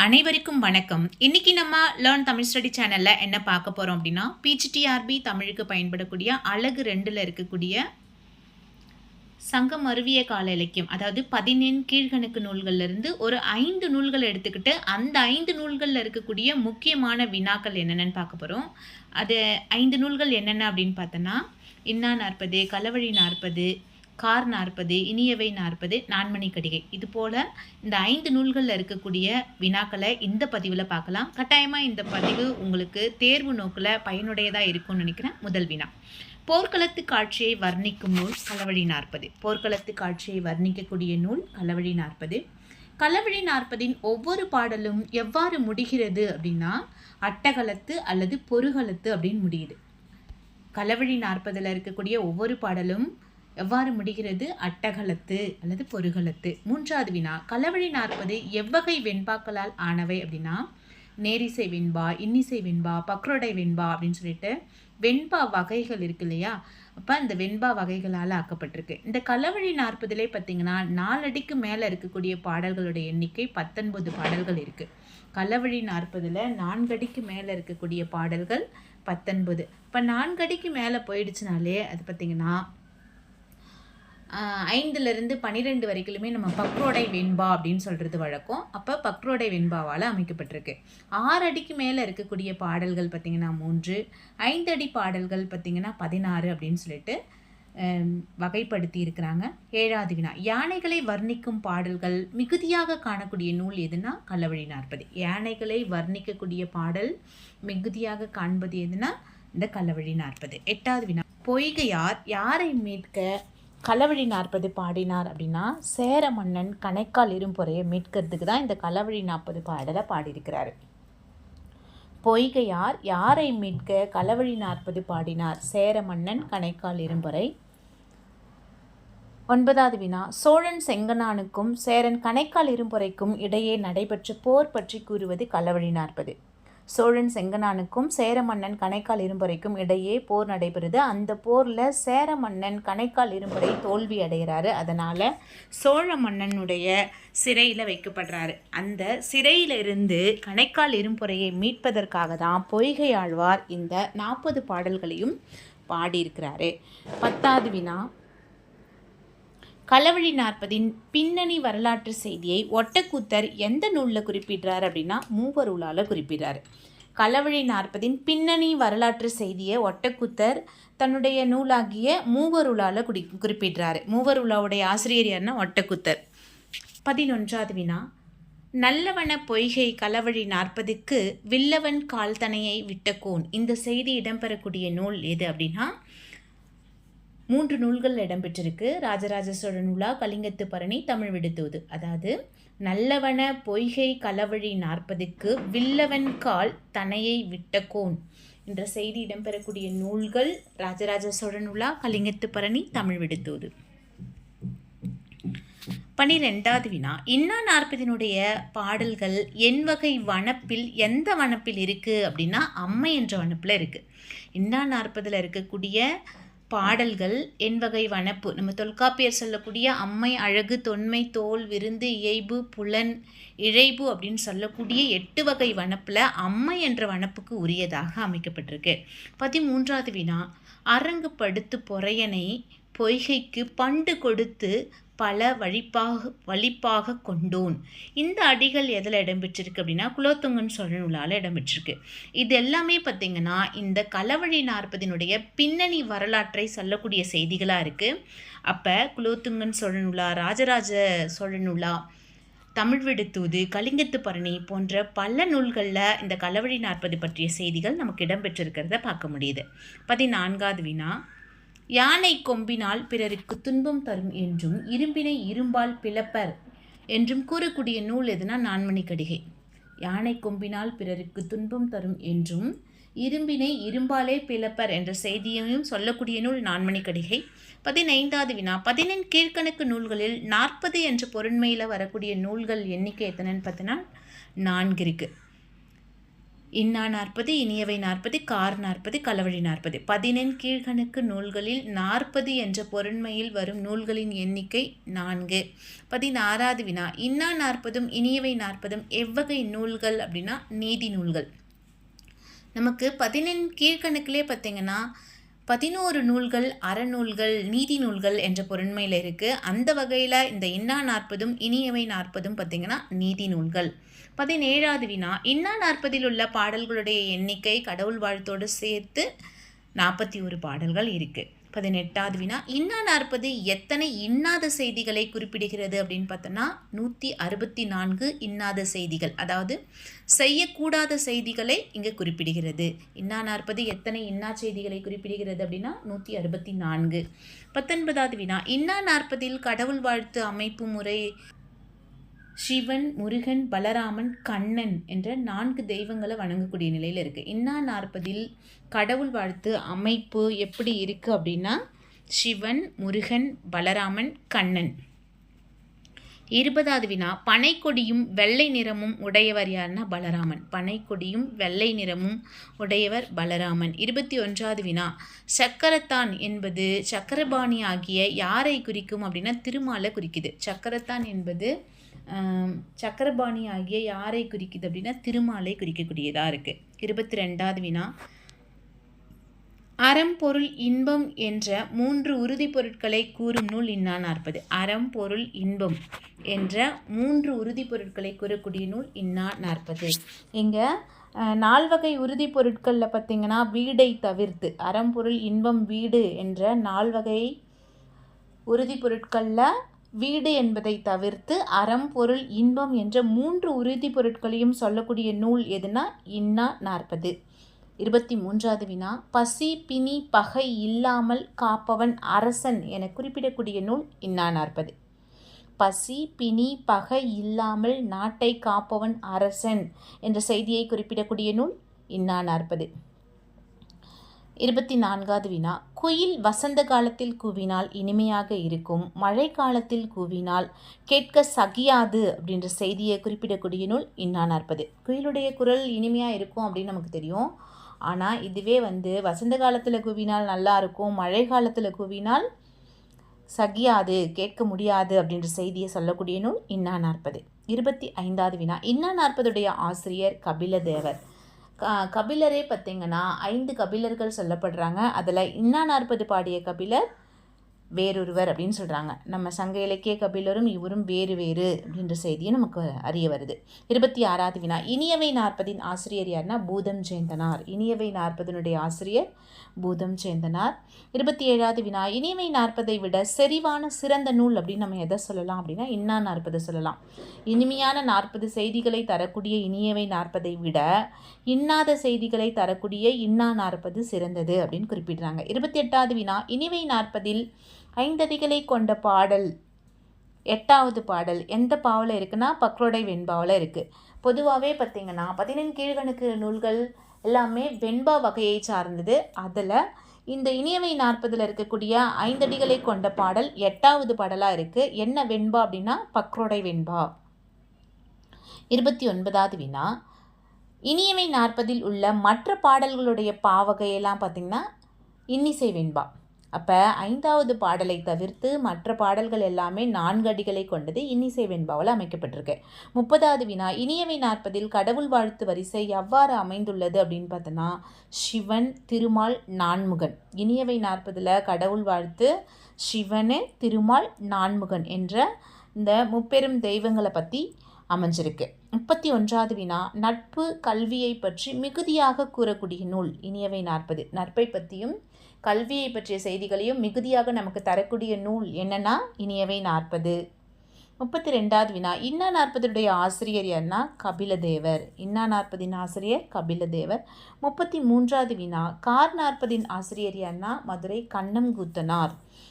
அனைவருக்கும் வணக்கம். இன்னைக்கு நம்ம லேர்ன் தமிழ் ஸ்டடி சேனலில் என்ன பார்க்க போகிறோம் அப்படின்னா பிஜிடிஆர்பி தமிழுக்கு பயன்படக்கூடிய அழகு ரெண்டில் இருக்கக்கூடிய சங்கம் அருவிய கால இலக்கியம் அதாவது பதினெண் கீழ்கணக்கு நூல்கள்லேருந்து ஒரு ஐந்து நூல்கள் எடுத்துக்கிட்டு அந்த ஐந்து நூல்களில் இருக்கக்கூடிய முக்கியமான வினாக்கள் என்னென்னு பார்க்க போகிறோம் அது ஐந்து நூல்கள் என்னென்ன அப்படின்னு பார்த்தோன்னா இன்னா நாற்பது களவழி நாற்பது கார் நாற்பது இனியவை நாற்பது நான்மணி கடிகை. இது போல இந்த ஐந்து நூல்களில் இருக்கக்கூடிய வினாக்களை இந்த பதிவில் பார்க்கலாம். கட்டாயமாக இந்த பதிவு உங்களுக்கு தேர்வு நோக்கில் பயனுடையதாக இருக்கும்னு நினைக்கிறேன். முதல் வினா. போர்க்களத்து காட்சியை வர்ணிக்கும் நூல் களவழி நாற்பது. போர்க்களத்து காட்சியை வர்ணிக்கக்கூடிய நூல் களவழி நாற்பது. களவழி நாற்பதின் ஒவ்வொரு பாடலும் எவ்வாறு முடிகிறது அப்படின்னா அட்டகலத்து அல்லது பொருகலத்து அப்படின்னு முடியுது. களவழி நாற்பதில் இருக்கக்கூடிய ஒவ்வொரு பாடலும் எவ்வாறு முடிகிறது? அட்டகலத்து அல்லது பொருகலத்து. மூன்றாவது வினா களவழி நாற்பது எவ்வகை வெண்பாக்களால் ஆனவை அப்படின்னா நேரிசை வெண்பா இன்னிசை வெண்பா பக்ரோடை வெண்பா அப்படின்னு சொல்லிட்டு வெண்பா வகைகள் இருக்கு இல்லையா? அப்போ அந்த வெண்பா வகைகளால் ஆக்கப்பட்டிருக்கு. இந்த களவழி நாற்பதுலே பார்த்தீங்கன்னா நாலடிக்கு மேலே இருக்கக்கூடிய பாடல்களுடைய எண்ணிக்கை பத்தொன்பது பாடல்கள் இருக்குது களவழி நாற்பதில் நான்கடிக்கு மேலே இருக்கக்கூடிய பாடல்கள் பத்தொன்பது. இப்போ நான்கடிக்கு மேலே போயிடுச்சுனாலே அது பார்த்திங்கன்னா ஐந்துலேருந்து பன்னிரெண்டு வரைக்குமே நம்ம பக்ரோடை வெண்பா அப்படின்னு சொல்கிறது வழக்கம். அப்போ பக்ரோடை வெண்பாவால் அமைக்கப்பட்டிருக்கு. ஆறு அடிக்கு மேலே இருக்கக்கூடிய பாடல்கள் பார்த்திங்கன்னா மூன்று ஐந்து அடி பாடல்கள் பார்த்திங்கன்னா பதினாறு அப்படின்னு சொல்லிட்டு வகைப்படுத்தி இருக்கிறாங்க. ஏழாவது வினா யானைகளை வர்ணிக்கும் பாடல்கள் மிகுதியாக காணக்கூடிய நூல் எதுனா கள்ளவழி நாற்பது. யானைகளை வர்ணிக்கக்கூடிய பாடல் மிகுதியாக காண்பது எதுனா இந்த கள்ளவழி நாற்பது. எட்டாவது வினா பொய்கையார் யாரை மீட்க களவழி நாற்பது பாடினார் அப்படின்னா சேர மன்னன் கணைக்கால் இரும்பொறையை மீட்கிறதுக்கு தான் இந்த களவழி நாற்பது பாடலை பாடியிருக்கிறாரு. பொய்கையார் யாரை மீட்க களவழி நாற்பது பாடினார்? சேர மன்னன் கணைக்கால் இரும்பொறை ஒன்பதாவது வினா. சோழன் செங்கனானுக்கும் சேரன் கணைக்கால் இரும்பொறைக்கும் இடையே நடைபெற்ற போர் பற்றி கூறுவது களவழி நாற்பது. சோழன் செங்கனானுக்கும் சேர மன்னன் கணைக்கால் இரும்புரைக்கும் இடையே போர் நடைபெறுது. அந்த போரில் சேர மன்னன் கணைக்கால் இரும்புரை தோல்வி அடைகிறாரு. அதனால் சோழ மன்னனுடைய சிறையில் வைக்கப்படுறாரு. அந்த சிறையில் இருந்து கணைக்கால் இரும்புரையை மீட்பதற்காக தான் பொய்கை ஆழ்வார் இந்த நாற்பது பாடல்களையும் பாடியிருக்கிறாரு. பத்தாவது வினா. களவழி நாற்பதின் பின்னணி வரலாற்று செய்தியை ஒட்டக்கூத்தர் எந்த நூலில் குறிப்பிடுறார் அப்படின்னா மூவருளால் குறிப்பிடுறார். களவழி நாற்பதின் பின்னணி வரலாற்று செய்தியை ஒட்டக்கூத்தர் தன்னுடைய நூலாகிய மூவருளால் குடி குறிப்பிடுறாரு. மூவருளாவுடைய ஆசிரியர் யாருன்னா ஒட்டக்கூத்தர். பதினொன்றாவது வினா. நல்லவன பொய்கை களவழி நாற்பதுக்கு வில்லவன் கால்தனையை விட்டக்கோன் இந்த செய்தி இடம்பெறக்கூடிய நூல் எது அப்படின்னா மூன்று நூல்கள் இடம்பெற்றிருக்கு. ராஜராஜ சோழ நூலா கலிங்கத்து பரணி தமிழ் விடுத்துவது அதாவது நல்லவன பொய்கை களவழி நாற்பதுக்கு வில்லவன் கால் தனையை விட்டகோன் என்ற செய்தி இடம்பெறக்கூடிய நூல்கள் ராஜராஜ சோழ நூலா கலிங்கத்து பரணி தமிழ் விடுத்துவது பனிரெண்டாவது வினா. இன்னா நாற்பதினுடைய பாடல்கள் என் வகை வனப்பில் எந்த வனப்பில் இருக்குது அப்படின்னா அம்மை என்ற வனப்பில் இருக்குது இன்னா நாற்பதில் இருக்கக்கூடிய பாடல்கள் என் வகை வனப்பு. நம்ம தொல்காப்பியர் சொல்லக்கூடிய அம்மை அழகு தொன்மை தோல் விருந்து இயைபு புலன் இழைபு அப்படின்னு சொல்லக்கூடிய எட்டு வகை வனப்பில் அம்மை என்ற வனப்புக்கு உரியதாக அமைக்கப்பட்டிருக்கு. பதிமூன்றாவது வினா அரங்கு படுத்து பொறையனை பொய்கைக்கு பண்டு கொடுத்து பல வழிப்பாக வழிப்பாக கொண்டோன். இந்த அடிகள் எதில் இடம்பெற்றிருக்கு அப்படின்னா குலோத்துங்கன் சொல்ற நூலால் இடம்பெற்றிருக்கு. இது எல்லாமே பார்த்திங்கன்னா இந்த களவழி நாற்பதினுடைய பின்னணி வரலாற்றை சொல்லக்கூடிய செய்திகளாக இருக்குது அப்போ குலோத்துங்கன் சோழ நூலா ராஜராஜ சோழ நூலா தமிழ் விடுத்தூது கலிங்கத்து பரணி போன்ற பல நூல்களில் இந்த களவழி நாற்பது பற்றிய செய்திகள் நமக்கு இடம்பெற்றிருக்கிறத பார்க்க முடியுது. பதினான்காவது வினா. யானை கொம்பினால் பிறருக்கு துன்பம் தரும் என்றும் இரும்பினை இரும்பால் பிளப்பர் என்றும் கூறக்கூடிய நூல் எதுனா நான்மணி கடிகை. யானை கொம்பினால் பிறருக்கு துன்பம் தரும் என்றும் இரும்பினை இரும்பாலே பிளப்பர் என்ற செய்தியையும் சொல்லக்கூடிய நூல் நான்மணி கடிகை. பதினைந்தாவது வினா. பதினெண் கீழ்கணக்கு நூல்களில் நாற்பது என்ற பொருண்மையில் வரக்கூடிய நூல்கள் எண்ணிக்கை எத்தனைன்னு பார்த்தீங்கன்னா நான்கு இருக்குது இன்னா நாற்பது இனியவை நாற்பது கார் நாற்பது களவழி நாற்பது. பதினெண் கீழ்கணக்கு நூல்களில் நாற்பது என்ற பொருண்மையில் வரும் நூல்களின் எண்ணிக்கை நான்கு. பதினாறாவது வினா. இன்னா நாற்பதும் இனியவை நாற்பதும் எவ்வகை நூல்கள் அப்படின்னா நீதி நூல்கள். நமக்கு பதினெண் கீழ்கணக்கிலே பார்த்தீங்கன்னா பதினோரு நூல்கள் அறநூல்கள் நீதி நூல்கள் என்ற பொருண்மையில் இருக்குது அந்த வகையில் இந்த இன்னா நாற்பதும் இனியவை நாற்பதும் பார்த்திங்கன்னா நீதி நூல்கள். பதினேழாவது வினா இன்னா நாற்பதில் உள்ள பாடல்களுடைய எண்ணிக்கை கடவுள் வாழ்த்தோடு சேர்த்து நாற்பத்தி ஒரு பாடல்கள் இருக்குது பதினெட்டாவது வினா இன்னா நாற்பது எத்தனை இன்னாத செய்திகளை குறிப்பிடுகிறது அப்படின்னு பார்த்தோன்னா நூற்றி அறுபத்தி நான்கு இன்னாத செய்திகள் அதாவது செய்யக்கூடாத செய்திகளை இங்கே குறிப்பிடுகிறது. இன்னா நாற்பது எத்தனை இன்னா செய்திகளை குறிப்பிடுகிறது அப்படின்னா நூற்றி அறுபத்தி நான்கு. பத்தொன்பதாவது வினா இன்னா நாற்பதில் கடவுள் வாழ்த்து அமைப்பு முறை சிவன் முருகன் பலராமன் கண்ணன் என்ற நான்கு தெய்வங்களை வணங்கக்கூடிய நிலையில் இருக்குது இன்னா நாற்பதில் கடவுள் வாழ்த்து அமைப்பு எப்படி இருக்குது அப்படின்னா சிவன் முருகன் பலராமன் கண்ணன். இருபதாவது வினா பனைக்கொடியும் வெள்ளை நிறமும் உடையவர் யாருன்னா பலராமன். பனைக்கொடியும் வெள்ளை நிறமும் உடையவர் பலராமன். இருபத்தி ஒன்றாவது வினா சக்கரத்தான் என்பது சக்கரபாணி ஆகிய யாரை குறிக்கும் அப்படின்னா திருமாலை குறிக்குது. சக்கரத்தான் என்பது சக்கரபாணி ஆகிய யாரை குறிக்குது அப்படின்னா திருமாலை குறிக்கக்கூடியதாக இருக்குது இருபத்தி ரெண்டாவது வினா. அறம் பொருள் இன்பம் என்ற மூன்று உறுதி பொருட்களை கூறும் நூல் இன்னா நாற்பது. அறம் பொருள் இன்பம் என்ற மூன்று உறுதி பொருட்களை கூறக்கூடிய நூல் இன்னா நாற்பது. இங்கே நால்வகை உறுதி பொருட்களில் பார்த்திங்கன்னா வீடை தவிர்த்து அறம் பொருள் இன்பம் வீடு என்ற நால்வகை உறுதி பொருட்களில் வீடு என்பதை தவிர்த்து அறம் பொருள் இன்பம் என்ற மூன்று உறுதி பொருட்களையும் சொல்லக்கூடிய நூல் எதுனா இன்னா நாற்பது. இருபத்தி மூன்றாவது வினா பசி பிணி பகை இல்லாமல் காப்பவன் அரசன் என குறிப்பிடக்கூடிய நூல் இன்னா நாற்பது. பசி பிணி பகை இல்லாமல் நாட்டை காப்பவன் அரசன் என்ற செய்தியை குறிப்பிடக்கூடிய நூல் இன்னா நாற்பது. இருபத்தி நான்காவது வினா. குயில் வசந்த காலத்தில் கூவினால் இனிமையாக இருக்கும் மழை காலத்தில் கூவினால் கேட்க சகியாது அப்படின்ற செய்தியை குறிப்பிடக்கூடிய நூல் இன்னா நாற்பது குயிலுடைய குரல் இனிமையாக இருக்கும் அப்படின்னு நமக்கு தெரியும். ஆனால் இதுவே வந்து வசந்த காலத்தில் கூவினால் நல்லா இருக்கும் மழை காலத்தில் கூவினால் சகியாது கேட்க முடியாது அப்படின்ற செய்தியை சொல்லக்கூடிய நூல் இன்னா நாற்பது இருபத்தி ஐந்தாவது வினா. இன்னா நாற்பதுடைய ஆசிரியர் கபிலதேவர். கபிலரே பார்த்திங்கன்னா ஐந்து கபிலர்கள் சொல்லப்படுறாங்க. அதில் இன்னா நாற்பது பாடிய கபிலர்? வேறொருவர் அப்படின்னு சொல்கிறாங்க நம்ம சங்க இலக்கிய கபிலரும் இவரும் வேறு வேறு அப்படின்ற செய்தியை நமக்கு அறிய வருது. இருபத்தி ஆறாவது வினா. இனியவை நாற்பதின் ஆசிரியர் யாருன்னா பூதம் சேந்தனார். இனியவை நாற்பதனுடைய ஆசிரியர் பூதம் சேந்தனார். இருபத்தி ஏழாவது வினா. இனியவை நாற்பதை விட செறிவான சிறந்த நூல் அப்படின்னு நம்ம எதை சொல்லலாம் அப்படின்னா இன்னா நாற்பதை சொல்லலாம். இனிமையான நாற்பது செய்திகளை தரக்கூடிய இனியவை நாற்பதை விட இன்னாத செய்திகளை தரக்கூடிய இன்னா நாற்பது சிறந்தது அப்படின்னு குறிப்பிடுறாங்க. இருபத்தி எட்டாவது வினா. இனிவை நாற்பதில் ஐந்ததிகளை கொண்ட பாடல் எட்டாவது பாடல் எந்த பாவில் இருக்குன்னா பக்ரோடை வெண்பாவில் இருக்குது பொதுவாகவே பார்த்திங்கன்னா பதினெண் கீழ்கணக்கு நூல்கள் எல்லாமே வெண்பா வகையை சார்ந்தது. அதில் இந்த இனியவை நாற்பதில் இருக்கக்கூடிய ஐந்தடிகளை கொண்ட பாடல் எட்டாவது பாடலாக இருக்குது என்ன வெண்பா அப்படின்னா பக்ரோடை வெண்பா. இருபத்தி ஒன்பதாவது வினா. இனியவை நாற்பதில் உள்ள மற்ற பாடல்களுடைய பாவகையெல்லாம் பார்த்திங்கன்னா இன்னிசை வெண்பா. அப்போ ஐந்தாவது பாடலை தவிர்த்து மற்ற பாடல்கள் எல்லாமே நான்கு அடிகளை கொண்டது இன்னிசை வெண்பாவில் அமைக்கப்பட்டிருக்கு. முப்பதாவது வினா இனியவை நாற்பதில் கடவுள் வாழ்த்து வரிசை எவ்வாறு அமைந்துள்ளது அப்படின்னு பார்த்தோன்னா சிவன் திருமால் நான்முகன். இனியவை நாற்பதில் கடவுள் வாழ்த்து சிவனு திருமால் நான்முகன் என்ற இந்த முப்பெரும் தெய்வங்களை பற்றி அமைஞ்சிருக்கு. முப்பத்தி ஒன்றாவது வினா நட்பு கல்வியை பற்றி மிகுதியாக கூறக்கூடிய நூல் இனியவை நாற்பது. நட்பை பற்றியும் கல்வியை பற்றிய செய்திகளையும் மிகுதியாக நமக்கு தரக்கூடிய நூல் என்னன்னா இனியவை நாற்பது. முப்பத்தி ரெண்டாவது வினா. இன்னா நாற்பதுடைய ஆசிரியர் யார்னா கபிலதேவர். இன்னா நாற்பதின் ஆசிரியர் கபிலதேவர். முப்பத்தி மூன்றாவது வினா. கார் நாற்பதின் ஆசிரியர் யார்னா மதுரை கண்ணம் கூத்தனார்.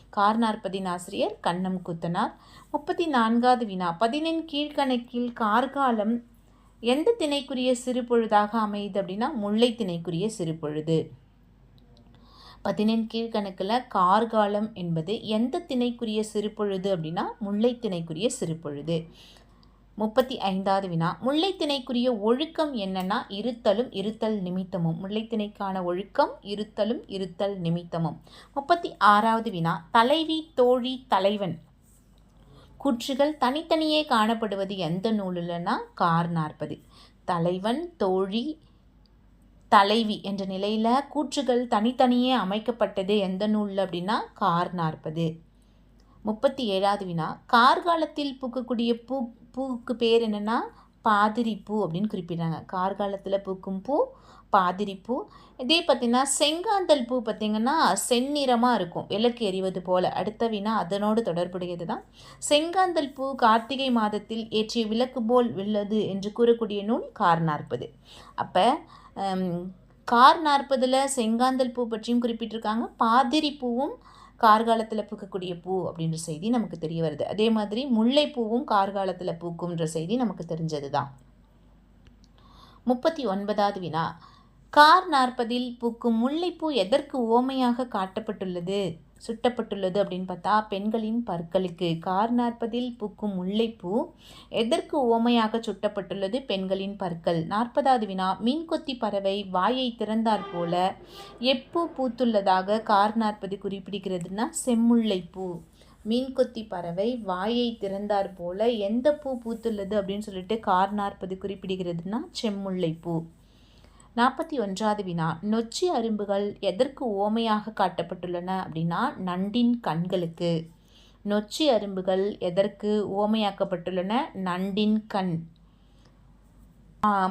கார் நாற்பதின் ஆசிரியர் கண்ணம் கூத்தனார். முப்பத்தி நான்காவது வினா. பதினெண் கீழ்கணக்கில் கார்காலம் எந்த திணைக்குரிய சிறு பொழுதாக அமையுது அப்படின்னா முல்லை திணைக்குரிய சிறு பொழுது. பதினெண் கீழ்கணக்கில் கார்காலம் என்பது எந்த திணைக்குரிய சிறுபொழுது அப்படின்னா முல்லை திணைக்குரிய சிறுபொழுது. முப்பத்தி ஐந்தாவது வினா. முல்லைத்திணைக்குரிய ஒழுக்கம் என்னன்னா இருத்தலும் இருத்தல் நிமித்தமும். முல்லைத்திணைக்கான ஒழுக்கம் இருத்தலும் இருத்தல் நிமித்தமும். முப்பத்தி ஆறாவது வினா. தலைவி தோழி தலைவன். கூற்றுகள் தனித்தனியே காணப்படுவது எந்த நூலில்னா கார் நாற்பது. தலைவன் தோழி தலைவி என்ற நிலையில் கூற்றுகள் தனித்தனியே அமைக்கப்பட்டது எந்த நூலில் அப்படின்னா கார் நாற்பது. முப்பத்தி ஏழாவது வினா கார்காலத்தில் பூக்கக்கூடிய பூ பூவுக்கு பேர் என்னென்னா பாதிரி பூ அப்படின்னு குறிப்பிடுறாங்க. கார்காலத்தில் பூக்கும் பூ பாதிரி பூ. இதே பார்த்திங்கன்னா செங்காந்தல் பூ பார்த்திங்கன்னா செந்நிறமாக இருக்கும் விளக்கு எறிவது போல். அடுத்த வினா அதனோடு தொடர்புடையது தான் செங்காந்தல் பூ கார்த்திகை மாதத்தில் ஏற்றிய விளக்கு போல் உள்ளது என்று கூறக்கூடிய நூல் கார் நாற்பது. அப்போ கார் நாற்பதில் செங்காந்தல் பூ பற்றியும் குறிப்பிட்டிருக்காங்க. பாதிரி பூவும் கார்காலத்தில் பூக்கக்கூடிய பூ அப்படின்ற செய்தி நமக்கு தெரிய வருது. அதே மாதிரி முல்லைப்பூவும் கார்காலத்தில் பூக்கும்ன்ற செய்தி நமக்கு தெரிஞ்சது தான் முப்பத்தி ஒன்பதாவது வினா. கார் நாற்பதில் பூக்கும் முல்லைப்பூ எதற்கு ஓமையாக காட்டப்பட்டுள்ளது? சுட்டப்பட்டுள்ளது அப்படின்னு பார்த்தா பெண்களின் பற்களுக்கு கார் நாற்பதில் பூக்கும் முல்லைப்பூ எதற்கு ஓமையாக சுட்டப்பட்டுள்ளது? பெண்களின் பற்கள். நாற்பதாவது வினா. மீன்கொத்தி பறவை வாயை திறந்தாற் போல எப்பூ பூத்துள்ளதாக கார் நாற்பது குறிப்பிடுகிறதுனா செம்முல்லைப்பூ. மீன்கொத்தி பறவை வாயை திறந்தாற் போல எந்த பூ பூத்துள்ளது அப்படின்னு சொல்லிட்டு கார் நாற்பது குறிப்பிடுகிறதுனா செம்முல்லைப்பூ. நாற்பத்தி ஒன்றாவது வினா நொச்சி அரும்புகள் எதற்கு ஓமையாக காட்டப்பட்டுள்ளன அப்படின்னா நண்டின் கண்களுக்கு. நொச்சி அரும்புகள் எதற்கு ஓமையாக்கப்பட்டுள்ளன? நண்டின் கண்.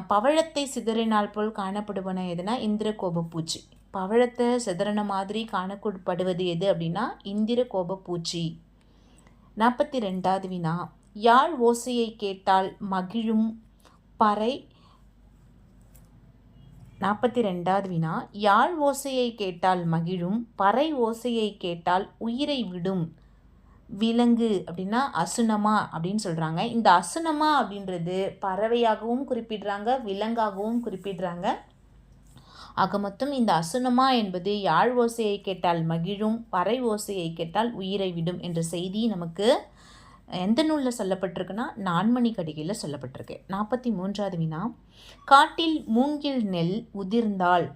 பவழத்தை சிதறினால் போல் காணப்படுவன எதுனா இந்திர கோபப்பூச்சி பவழத்தை சிதறன மாதிரி காணப்படுவது எது அப்படின்னா இந்திர கோபப்பூச்சி நாற்பத்தி ரெண்டாவது வினா யாழ் ஓசையை கேட்டால் மகிழும் பறை நாற்பத்தி ரெண்டாவது வினா யாழ் ஓசையை கேட்டால் மகிழும் பறை ஓசையை கேட்டால் உயிரை விடும் விலங்கு அப்படின்னா அசுனமா அப்படின்னு சொல்கிறாங்க இந்த அசுனமா அப்படின்றது பறவையாகவும் குறிப்பிடுறாங்க விலங்காகவும் குறிப்பிடுறாங்க. ஆக மொத்தம் இந்த அசுனமா என்பது யாழ் ஓசையை கேட்டால் மகிழும் பறை ஓசையை கேட்டால் உயிரை விடும் என்ற செய்தி நமக்கு எந்த நூலில் சொல்லப்பட்டிருக்குன்னா நான்மணி கடிகையில் சொல்லப்பட்டிருக்கு. நாற்பத்தி மூன்றாவது வினா காட்டில் மூங்கில் நெல் உதிர்ந்தால்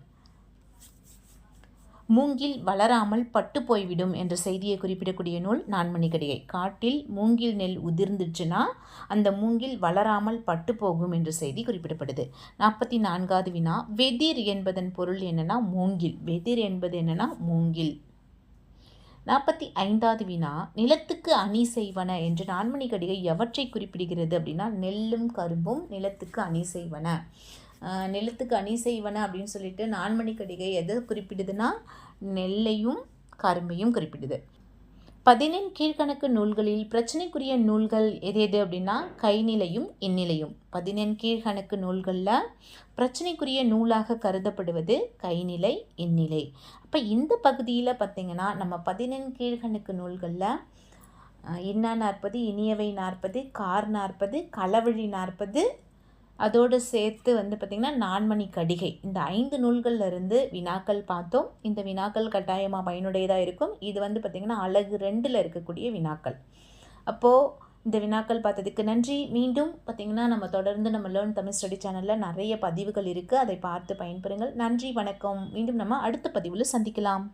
மூங்கில் வளராமல் பட்டு போய்விடும் என்ற செய்தியை குறிப்பிடக்கூடிய நூல் நான்மணி கடிகை. காட்டில் மூங்கில் நெல் உதிர்ந்துச்சுன்னா அந்த மூங்கில் வளராமல் பட்டு போகும் என்ற செய்தி குறிப்பிடப்படுது. நாற்பத்தி நான்காவது வினா வெதிர் என்பதன் பொருள் என்னென்னா மூங்கில். வெதிர் என்பது என்னன்னா மூங்கில். நாற்பத்தி ஐந்தாவது வினா நிலத்துக்கு அணி செய்வன என்று நான்மணி கடிகை எவற்றை குறிப்பிடுகிறது அப்படின்னா நெல்லும் கரும்பும் நிலத்துக்கு அணி செய்வன. நிலத்துக்கு அணி செய்வன அப்படின்னு சொல்லிட்டு நான்மணி கடிகை எதை குறிப்பிடுதுன்னா நெல்லையும் கரும்பையும் குறிப்பிடுது. பதினெண் கீழ்கணக்கு நூல்களில் பிரச்சனைக்குரிய நூல்கள் எது எது அப்படின்னா கைநிலையும் இந்நிலையும். பதினெண் கீழ்கணக்கு நூல்களில் பிரச்சனைக்குரிய நூலாக கருதப்படுவது கைநிலை இந்நிலை. அப்போ இந்த பகுதியில் பார்த்திங்கன்னா நம்ம பதினெண் கீழ்கணக்கு நூல்களில் இன்னா நாற்பது இனியவை நாற்பது கார் நாற்பது களவழி நாற்பது அதோடு சேர்த்து வந்து பார்த்திங்கன்னா நான்மணி கடிகை. இந்த ஐந்து நூல்களில் இருந்து வினாக்கள் பார்த்தோம். இந்த வினாக்கள் கட்டாயமாக பயனுடையதாக இருக்கும். இது வந்து பார்த்திங்கன்னா அழகு ரெண்டில் இருக்கக்கூடிய வினாக்கள். அப்போது இந்த வினாக்கள் பார்த்ததுக்கு நன்றி. மீண்டும் பார்த்திங்கன்னா நம்ம தொடர்ந்து நம்ம லேர்ன் தமிழ் ஸ்டடி சேனலில் நிறைய பதிவுகள் இருக்குது அதை பார்த்து பயன்பெறுங்கள். நன்றி வணக்கம். மீண்டும் நம்ம அடுத்த பதிவில் சந்திக்கலாம்.